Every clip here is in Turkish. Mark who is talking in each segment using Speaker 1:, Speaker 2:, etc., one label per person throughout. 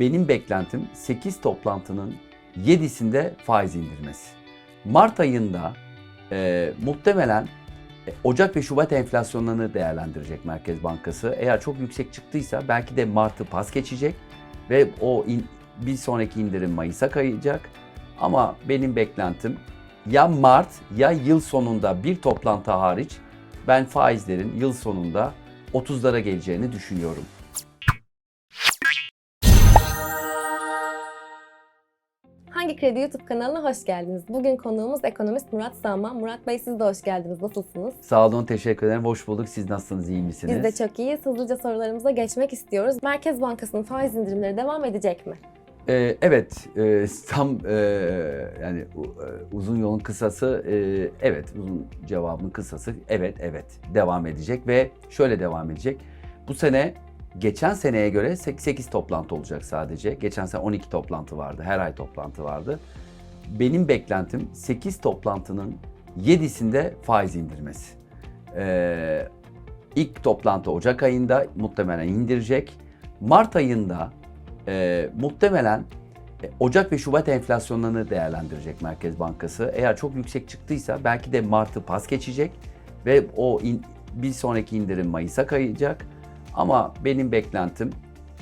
Speaker 1: benim beklentim 8 toplantının 7'sinde faiz indirmesi. Mart ayında e, muhtemelen e, Ocak ve Şubat enflasyonlarını değerlendirecek Merkez Bankası. Eğer çok yüksek çıktıysa belki de Mart'ı pas geçecek ve o in- bir sonraki indirim Mayıs'a kayacak. Ama benim beklentim ya Mart ya yıl sonunda bir toplantı hariç ben faizlerin yıl sonunda 30'lara geleceğini düşünüyorum.
Speaker 2: Kredi YouTube kanalına hoş geldiniz. Bugün konuğumuz ekonomist Murat Sağman. Murat Bey siz de hoş geldiniz. Nasılsınız?
Speaker 1: Sağ olun, teşekkür ederim. Hoş bulduk. Siz nasılsınız, iyi misiniz?
Speaker 2: Biz de çok iyiyiz. Hızlıca sorularımıza geçmek istiyoruz. Merkez Bankası'nın faiz indirimleri devam edecek mi?
Speaker 1: Ee, evet, e, tam e, yani e, uzun yolun kısası, e, evet uzun cevabın kısası, evet evet devam edecek ve şöyle devam edecek. Bu sene geçen seneye göre 8 toplantı olacak sadece. Geçen sene 12 toplantı vardı, her ay toplantı vardı. Benim beklentim 8 toplantının 7'sinde faiz indirmesi. Ee, ilk toplantı Ocak ayında muhtemelen indirecek. Mart ayında e, muhtemelen e, Ocak ve Şubat enflasyonlarını değerlendirecek Merkez Bankası. Eğer çok yüksek çıktıysa belki de Mart'ı pas geçecek ve o in- bir sonraki indirim Mayıs'a kayacak. Ama benim beklentim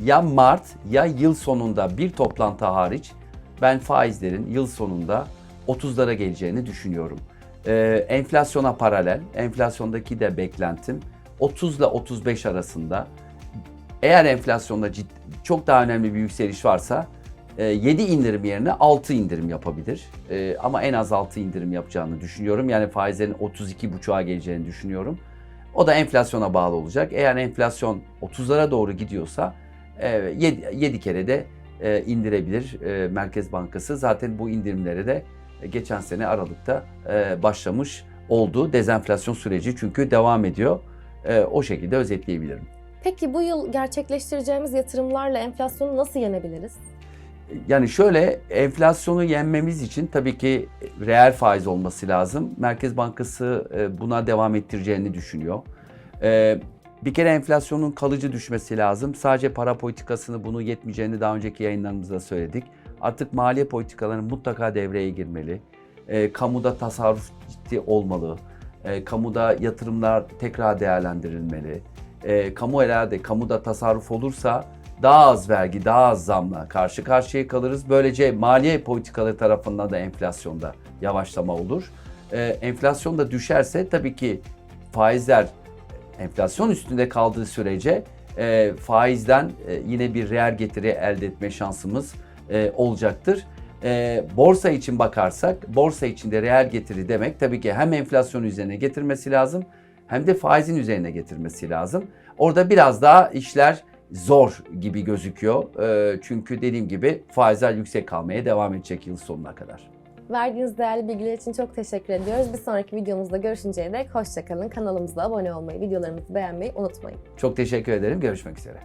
Speaker 1: ya Mart ya yıl sonunda bir toplantı hariç ben faizlerin yıl sonunda 30'lara geleceğini düşünüyorum. Ee, enflasyona paralel, enflasyondaki de beklentim 30 ile 35 arasında eğer enflasyonda cid- çok daha önemli bir yükseliş varsa 7 indirim yerine 6 indirim yapabilir. E, Ama en az 6 indirim yapacağını düşünüyorum. Yani faizlerin 32,5'a geleceğini düşünüyorum. O da enflasyona bağlı olacak. Eğer enflasyon 30'lara doğru gidiyorsa 7 kere de e, indirebilir e, Merkez Bankası. Zaten bu indirimlere de e, geçen sene Aralık'ta e, başlamış oldu. Dezenflasyon süreci çünkü devam ediyor. E, O şekilde özetleyebilirim.
Speaker 2: Peki bu yıl gerçekleştireceğimiz yatırımlarla enflasyonu nasıl yenebiliriz?
Speaker 1: Yani şöyle enflasyonu yenmemiz için tabii ki reel faiz olması lazım. Merkez Bankası e, buna devam ettireceğini düşünüyor. E, Bir kere enflasyonun kalıcı düşmesi lazım. Sadece para politikasını bunu yetmeyeceğini daha önceki yayınlarımızda söyledik. Artık maliye politikaları mutlaka devreye girmeli. E, Kamuda tasarruf ciddi olmalı. Kamuda yatırımlar tekrar değerlendirilmeli. Kamu herhalde kamuda tasarruf olursa daha az vergi, daha az zamla karşı karşıya kalırız. Böylece maliye politikaları tarafından da enflasyonda yavaşlama olur. Ee, enflasyon da düşerse tabii ki faizler enflasyon üstünde kaldığı sürece e, faizden e, yine bir reel getiri elde etme şansımız e, olacaktır. E, borsa için bakarsak, borsa için de reel getiri demek tabii ki hem enflasyon üzerine getirmesi lazım hem de faizin üzerine getirmesi lazım. Orada biraz daha işler zor gibi gözüküyor. Ee, Çünkü dediğim gibi faizler yüksek kalmaya devam edecek yıl sonuna kadar.
Speaker 2: Verdiğiniz değerli bilgiler için çok teşekkür ediyoruz. Bir sonraki videomuzda görüşünceye dek hoşçakalın. Kanalımıza abone olmayı, videolarımızı beğenmeyi unutmayın.
Speaker 1: Çok teşekkür ederim. Görüşmek üzere.